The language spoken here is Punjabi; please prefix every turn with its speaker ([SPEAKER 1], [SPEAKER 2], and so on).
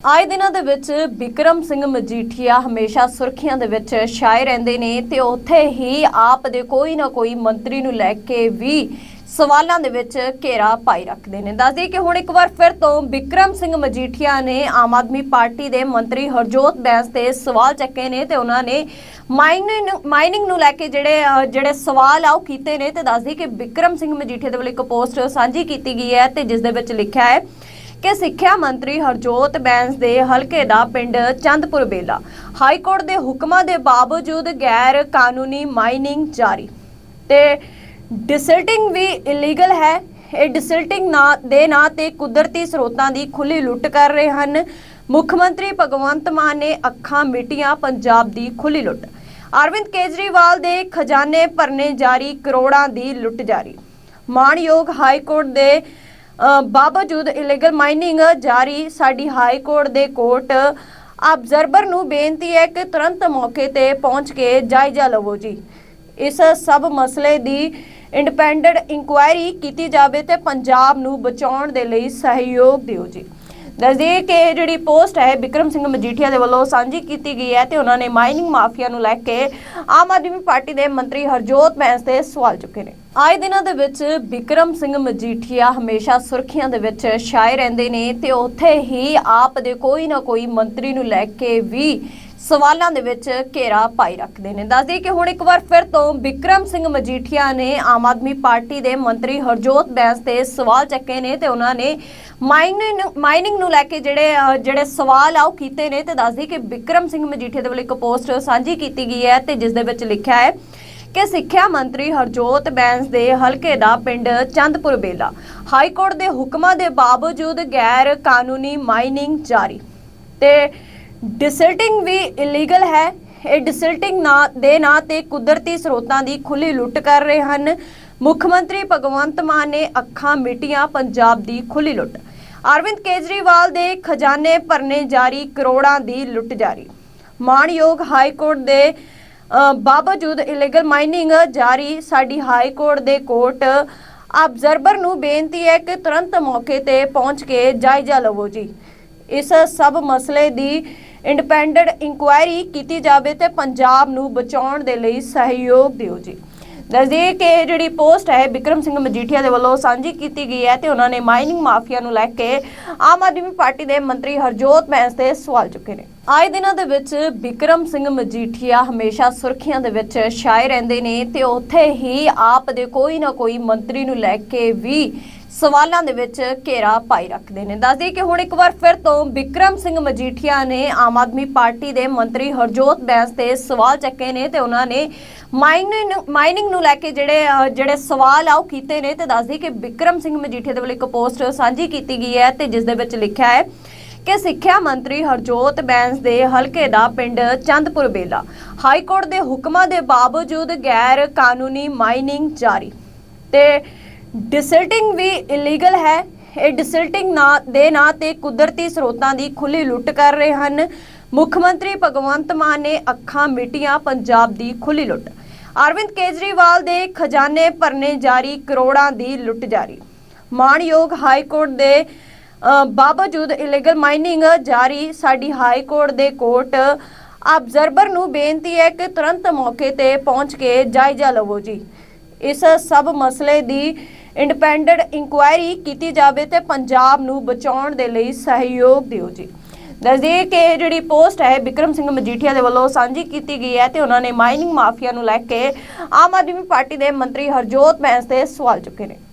[SPEAKER 1] ਆਏ ਦਿਨਾਂ ਦੇ ਵਿੱਚ ਵਿਕਰਮ ਸਿੰਘ ਮਜੀਠੀਆ ਹਮੇਸ਼ਾ ਸੁਰਖੀਆਂ ਦੇ ਵਿੱਚ ਛਾਏ ਰਹਿੰਦੇ ਨੇ ਤੇ ਉੱਥੇ ਹੀ ਆਪ ਦੇ ਕੋਈ ਨਾ ਕੋਈ ਮੰਤਰੀ ਨੂੰ ਲੈ ਕੇ ਵੀ ਸਵਾਲਾਂ ਦੇ ਵਿੱਚ ਘੇਰਾ ਪਾਈ ਰੱਖਦੇ ਨੇ। ਦੱਸਦੇ ਕਿ ਹੁਣ ਇੱਕ ਵਾਰ ਫਿਰ ਤੋਂ ਵਿਕਰਮ ਸਿੰਘ ਮਜੀਠੀਆ ਨੇ ਆਮ ਆਦਮੀ ਪਾਰਟੀ ਦੇ ਮੰਤਰੀ ਹਰਜੋਤ ਬੈਂਸ ਤੇ ਸਵਾਲ ਚੱਕੇ ਨੇ ਤੇ ਉਹਨਾਂ ਨੇ ਮਾਈਨਿੰਗ ਮਾਈਨਿੰਗ ਨੂੰ ਲੈ ਕੇ ਜਿਹੜੇ ਜਿਹੜੇ ਸਵਾਲ ਆ ਉਹ ਕੀਤੇ ਨੇ ਤੇ ਦੱਸਦੀ ਕਿ ਵਿਕਰਮ ਸਿੰਘ ਮਜੀਠੀਆ ਦੇ ਵੱਲੋਂ ਇੱਕ ਪੋਸਟ ਸਾਂਝੀ ਕੀਤੀ ਗਈ ਹੈ ਤੇ ਜਿਸ ਦੇ ਵਿੱਚ ਲਿਖਿਆ ਹੈ ਕਿ ਸਿੱਖਿਆ ਮੰਤਰੀ ਹਰਜੋਤ ਬੈਂਸ ਦੇ ਹਲਕੇ ਦਾ ਪਿੰਡ ਚੰਦਪੁਰ ਬੇਲਾ। ਹਾਈ ਕੋਰਟ ਦੇ ਹੁਕਮਾਂ ਦੇ ਬਾਵਜੂਦ ਗੈਰ ਕਾਨੂੰਨੀ ਮਾਈਨਿੰਗ ਜਾਰੀ। ਤੇ ਡਿਸਲਟਿੰਗ ਵੀ ਇਲੀਗਲ ਹੈ। ਇਹ ਡਿਸਲਟਿੰਗ ਨਾ, ਦੇ ਨਾਂ ਤੇ ਕੁਦਰਤੀ ਸਰੋਤਾਂ ਦੀ ਖੁੱਲੀ ਲੁੱਟ ਕਰ ਰਹੇ ਹਨ। ਮੁੱਖ ਮੰਤਰੀ ਭਗਵੰਤ ਮਾਨ ਨੇ ਅੱਖਾਂ ਮਿਟੀਆਂ ਪੰਜਾਬ ਦੀ ਖੁੱਲੀ ਲੁੱਟ। ਅਰਵਿੰਦ ਕੇਜਰੀਵਾਲ ਦੇ ਖਜ਼ਾਨੇ ਭਰਨੇ ਜਾਰੀ, ਕਰੋੜਾਂ ਦੀ ਲੁੱਟ ਜਾਰੀ। ਮਾਣਯੋਗ ਹਾਈ ਕੋਰਟ ਦੇ ਬਾਵਜੂਦ ਇਲੀਗਲ ਮਾਈਨਿੰਗ ਜਾਰੀ, ਸਾਡੀ ਹਾਈ ਕੋਰਟ ਦੇ ਕੋਰਟ ਆਬਜ਼ਰਵਰ ਨੂੰ ਬੇਨਤੀ ਹੈ ਕਿ ਤੁਰੰਤ ਮੌਕੇ ਤੇ ਪਹੁੰਚ ਕੇ ਜਾਇਜ਼ਾ ਲਵੋ ਜੀ। ਇਸ ਸਭ ਮਸਲੇ ਦੀ ਇੰਡੀਪੈਂਡੈਂਟ ਇਨਕੁਆਇਰੀ ਕੀਤੀ ਜਾਵੇ ਤੇ ਪੰਜਾਬ ਨੂੰ ਬਚਾਉਣ ਦੇ ਲਈ ਸਹਿਯੋਗ ਦਿਓ ਜੀ। ਦੱਸਦੇ ਕਿ ਇਹ ਜਿਹੜੀ ਪੋਸਟ ਹੈ ਵਿਕਰਮ ਸਿੰਘ ਮਜੀਠੀਆ ਦੇ ਵੱਲੋਂ ਸਾਂਝੀ ਕੀਤੀ ਗਈ ਹੈ ਤੇ ਉਹਨਾਂ ਨੇ ਮਾਈਨਿੰਗ ਮਾਫੀਆ ਨੂੰ ਲੈ ਕੇ ਆਮ ਆਦਮੀ ਪਾਰਟੀ ਦੇ ਮੰਤਰੀ ਹਰਜੋਤ ਬੈਂਸ ਤੇ ਸਵਾਲ ਚੁੱਕੇ ਨੇ। ਆਏ ਦਿਨਾਂ ਦੇ ਵਿੱਚ ਵਿਕਰਮ ਸਿੰਘ ਮਜੀਠੀਆ ਹਮੇਸ਼ਾ ਸੁਰਖੀਆਂ ਦੇ ਵਿੱਚ ਛਾਏ ਰਹਿੰਦੇ ਨੇ ਤੇ ਉੱਥੇ ਹੀ ਆਪ ਦੇ ਕੋਈ ਨਾ ਕੋਈ ਮੰਤਰੀ ਨੂੰ ਲੈ ਕੇ ਵੀ ਸਵਾਲਾਂ ਦੇ ਵਿੱਚ ਘੇਰਾ ਪਾਈ ਰੱਖਦੇ ਨੇ। ਦੱਸਦੇ ਕਿ ਹੁਣ ਇੱਕ ਵਾਰ ਫਿਰ ਤੋਂ ਵਿਕਰਮ ਸਿੰਘ ਮਜੀਠੀਆ ਨੇ ਆਮ ਆਦਮੀ ਪਾਰਟੀ ਦੇ ਮੰਤਰੀ ਹਰਜੋਤ ਬੈਂਸ ਤੇ ਸਵਾਲ ਚੱਕੇ ਨੇ ਤੇ ਉਹਨਾਂ ਨੇ ਮਾਈਨਿੰਗ ਮਾਈਨਿੰਗ ਨੂੰ ਲੈ ਕੇ ਜਿਹੜੇ ਜਿਹੜੇ ਸਵਾਲ ਆ ਉਹ ਕੀਤੇ ਨੇ ਤੇ ਦੱਸਦੀ ਕਿ ਵਿਕਰਮ ਸਿੰਘ ਮਜੀਠੀਆ ਦੇ ਵੱਲੋਂ ਇੱਕ ਪੋਸਟ ਸਾਂਝੀ ਕੀਤੀ ਗਈ ਹੈ ਤੇ ਜਿਸ ਦੇ ਵਿੱਚ ਲਿਖਿਆ ਹੈ ਕਿ ਸਿੱਖਿਆ ਮੰਤਰੀ ਹਰਜੋਤ ਬੈਂਸ ਦੇ ਹਲਕੇ ਦਾ ਪਿੰਡ ਚੰਦਪੁਰ ਬੇਲਾ ਹਾਈ ਕੋਰਟ ਦੇ ਹੁਕਮਾਂ ਦੇ ਬਾਵਜੂਦ ਗੈਰ ਕਾਨੂੰਨੀ ਮਾਈਨਿੰਗ ਜਾਰੀ। ਤੇ ਡਿਸਲਟਿੰਗ ਵੀ ਇਲੀਗਲ ਹੈ। ਇਹ ਡਿਸਲਟਿੰਗ ਨਾ ਦੇ ਨਾਂ ਤੇ ਕੁਦਰਤੀ ਸਰੋਤਾਂ ਦੀ ਖੁੱਲੀ ਲੁੱਟ ਕਰ ਰਹੇ ਹਨ। ਮੁੱਖ ਮੰਤਰੀ ਭਗਵੰਤ ਮਾਨ ਨੇ ਅੱਖਾਂ ਮਿਟੀਆਂ ਪੰਜਾਬ ਦੀ ਖੁੱਲੀ ਲੁੱਟ। ਅਰਵਿੰਦ ਕੇਜਰੀਵਾਲ ਦੇ ਖਜ਼ਾਨੇ ਭਰਨੇ ਜਾਰੀ, ਕਰੋੜਾਂ ਦੀ ਲੁੱਟ ਜਾਰੀ। ਮਾਣਯੋਗ ਹਾਈ ਕੋਰਟ ਦੇ ਬਾਵਜੂਦ ਇਲੀਗਲ ਮਾਈਨਿੰਗ ਜਾਰੀ, ਸਾਡੀ ਹਾਈ ਕੋਰਟ ਦੇ ਕੋਰਟ ਆਬਜ਼ਰਵਰ ਨੂੰ ਬੇਨਤੀ ਹੈ ਕਿ ਤੁਰੰਤ ਮੌਕੇ ਤੇ ਪਹੁੰਚ ਕੇ ਜਾਇਜ਼ਾ ਲਵੋ ਜੀ। ਇਸ ਸਭ ਮਸਲੇ ਦੀ ਇੰਡੀਪੈਂਡੈਂਟ ਇਨਕੁਆਇਰੀ ਕੀਤੀ ਜਾਵੇ ਤੇ ਪੰਜਾਬ ਨੂੰ ਬਚਾਉਣ ਦੇ ਲਈ ਸਹਿਯੋਗ ਦਿਓ ਜੀ। ਦੱਸਦੇ ਕਿ ਇਹ ਜਿਹੜੀ ਪੋਸਟ ਹੈ ਵਿਕਰਮ ਸਿੰਘ ਮਜੀਠੀਆ ਦੇ ਵੱਲੋਂ ਸਾਂਝੀ ਕੀਤੀ ਗਈ ਹੈ ਤੇ ਉਹਨਾਂ ਨੇ ਮਾਈਨਿੰਗ ਮਾਫੀਆ ਨੂੰ ਲੈ ਕੇ ਆਮ ਆਦਮੀ ਪਾਰਟੀ ਦੇ ਮੰਤਰੀ ਹਰਜੋਤ ਬੈਂਸ ਤੇ ਸਵਾਲ ਚੁੱਕੇ ਨੇ। ਆਏ ਦਿਨਾਂ ਦੇ ਵਿੱਚ ਵਿਕਰਮ ਸਿੰਘ ਮਜੀਠੀਆ ਹਮੇਸ਼ਾ ਸੁਰਖੀਆਂ ਦੇ ਵਿੱਚ ਛਾਏ ਰਹਿੰਦੇ ਨੇ ਤੇ ਉੱਥੇ ਹੀ ਆਪ ਦੇ ਕੋਈ ਨਾ ਕੋਈ ਮੰਤਰੀ ਨੂੰ ਲੈ ਕੇ ਵੀ ਸਵਾਲਾਂ ਦੇ ਵਿੱਚ ਘੇਰਾ ਪਾਈ ਰੱਖਦੇ ਨੇ। ਦੱਸਦੇ ਕਿ ਹੁਣ ਇੱਕ ਵਾਰ ਫਿਰ ਤੋਂ ਵਿਕਰਮ ਸਿੰਘ ਮਜੀਠੀਆ ਨੇ ਆਮ ਆਦਮੀ ਪਾਰਟੀ ਦੇ ਮੰਤਰੀ ਹਰਜੋਤ ਬੈਂਸ ਤੇ ਸਵਾਲ ਚੱਕੇ ਨੇ ਤੇ ਉਹਨਾਂ ਨੇ ਮਾਈਨਿੰਗ ਮਾਈਨਿੰਗ ਨੂੰ ਲੈ ਕੇ ਜਿਹੜੇ ਜਿਹੜੇ ਸਵਾਲ ਆ ਉਹ ਕੀਤੇ ਨੇ ਤੇ ਦੱਸਦੀ ਕਿ ਵਿਕਰਮ ਸਿੰਘ ਮਜੀਠੀਆ ਦੇ ਵੱਲੋਂ ਇੱਕ ਪੋਸਟ ਸਾਂਝੀ ਕੀਤੀ ਗਈ ਹੈ ਤੇ ਜਿਸ ਦੇ ਵਿੱਚ ਲਿਖਿਆ ਹੈ ਕਿ ਸਿੱਖਿਆ ਮੰਤਰੀ ਹਰਜੋਤ ਬੈਂਸ ਦੇ ਹਲਕੇ ਦਾ ਪਿੰਡ ਚੰਦਪੁਰ ਬੇਲਾ। ਹਾਈ ਕੋਰਟ ਦੇ ਹੁਕਮਾਂ ਦੇ ਬਾਵਜੂਦ ਗੈਰ ਕਾਨੂੰਨੀ ਮਾਈਨਿੰਗ ਜਾਰੀ। ਤੇ ਡਿਸਲਟਿੰਗ ਵੀ ਇਲੀਗਲ ਹੈ। ਇਹ ਡਿਸਲਟਿੰਗ ਨਾ ਦੇ ਨਾਂ ਤੇ ਕੁਦਰਤੀ ਸਰੋਤਾਂ ਦੀ ਖੁੱਲੀ ਲੁੱਟ ਕਰ ਰਹੇ ਹਨ। ਮੁੱਖ ਮੰਤਰੀ ਭਗਵੰਤ ਮਾਨ ਨੇ ਅੱਖਾਂ ਮਿਟੀਆਂ ਪੰਜਾਬ ਦੀ ਖੁੱਲੀ ਲੁੱਟ। ਅਰਵਿੰਦ ਕੇਜਰੀਵਾਲ ਦੇ ਖਜ਼ਾਨੇ ਭਰਨੇ ਜਾਰੀ, ਕਰੋੜਾਂ ਦੀ ਲੁੱਟ ਜਾਰੀ। ਮਾਣਯੋਗ ਹਾਈ ਕੋਰਟ ਦੇ ਬਾਵਜੂਦ ਇਲੀਗਲ ਮਾਈਨਿੰਗ ਜਾਰੀ, ਸਾਡੀ ਹਾਈ ਕੋਰਟ ਦੇ ਕੋਰਟ ਆਬਜ਼ਰਵਰ ਨੂੰ ਬੇਨਤੀ ਹੈ ਕਿ ਤੁਰੰਤ ਮੌਕੇ ਤੇ ਪਹੁੰਚ ਕੇ ਜਾਇਜ਼ਾ ਲਵੋ ਜੀ। ਇਸ ਸਭ ਮਸਲੇ ਦੀ ਇੰਡੀਪੈਂਡੈਂਟ ਇਨਕੁਆਇਰੀ ਕੀਤੀ ਜਾਵੇ ਤੇ ਪੰਜਾਬ ਨੂੰ ਬਚਾਉਣ ਦੇ ਲਈ ਸਹਿਯੋਗ ਦਿਓ ਜੀ। ਦੱਸਦੇ ਕਿ ਇਹ ਜਿਹੜੀ ਪੋਸਟ ਹੈ ਵਿਕਰਮ ਸਿੰਘ ਮਜੀਠੀਆ ਦੇ ਵੱਲੋਂ ਸਾਂਝੀ ਕੀਤੀ ਗਈ ਹੈ ਤੇ ਉਹਨਾਂ ਨੇ ਮਾਈਨਿੰਗ ਮਾਫੀਆ ਨੂੰ ਲੈ ਕੇ ਆਮ ਆਦਮੀ ਪਾਰਟੀ ਦੇ ਮੰਤਰੀ ਹਰਜੋਤ ਬੈਂਸ ਤੇ ਸਵਾਲ ਚੁੱਕੇ ਨੇ।